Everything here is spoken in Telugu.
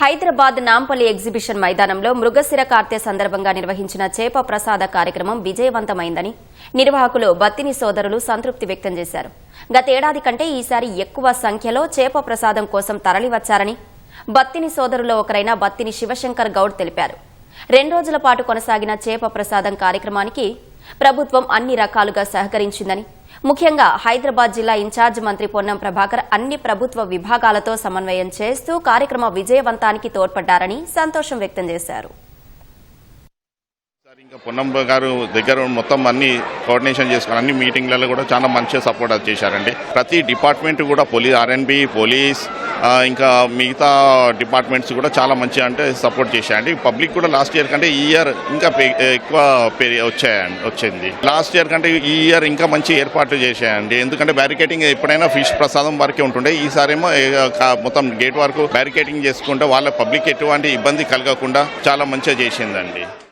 హైదరాబాద్ నాంపల్లి ఎగ్జిబిషన్ మైదానంలో మృగశిర కార్తె సందర్భంగా నిర్వహించిన చేప ప్రసాద కార్యక్రమం విజయవంతమైందని నిర్వాహకులు బత్తిని సోదరులు సంతృప్తి వ్యక్తం చేశారు. గతేడాది కంటే ఈసారి ఎక్కువ సంఖ్యలో చేప ప్రసాదం కోసం తరలివచ్చారని బత్తిని సోదరులో ఒకరైన బత్తిని శివశంకర్ గౌడ్ తెలిపారు. రెండు రోజుల పాటు కొనసాగిన చేప ప్రసాదం కార్యక్రమానికి ప్రభుత్వం అన్ని రకాలుగా సహకరించిందని. ముఖ్యంగా హైదరాబాద్ జిల్లా ఇన్ఛార్జ్ మంత్రి పొన్నం ప్రభాకర్ అన్ని ప్రభుత్వ విభాగాలతో సమన్వయం చేస్తూ కార్యక్రమ విజయవంతానికి తోడ్పడ్డారని సంతోషం వ్యక్తం చేశారు. ఇంకా పొన్నం గారు దగ్గర మొత్తం అన్ని కోఆర్డినేషన్ చేసుకుని అన్ని మీటింగ్లలో కూడా చాలా మంచిగా సపోర్ట్ చేశారండి. ప్రతి డిపార్ట్మెంట్ కూడా పోలీస్ ఆర్ఎన్బి పోలీస్ ఇంకా మిగతా డిపార్ట్మెంట్స్ కూడా చాలా మంచిగా అంటే సపోర్ట్ చేశాయండి. పబ్లిక్ కూడా లాస్ట్ ఇయర్ కంటే ఈ ఇయర్ ఇంకా పె- ఎక్కువ వచ్చాయండి వచ్చింది. లాస్ట్ ఇయర్ కంటే ఈ ఇయర్ ఇంకా మంచి ఏర్పాట్లు చేశాయండి. ఎందుకంటే బ్యారికేటింగ్ ఎప్పుడైనా ఫిష్ ప్రసాదం వరకే ఉంటుండే. ఈసారేమో కా- మొత్తం గేట్ వరకు బ్యారికేటింగ్ చేసుకుంటే వాళ్ళ పబ్లిక్ ఎటువంటి ఇబ్బంది కలగకుండా చాలా మంచిగా చేసిందండి.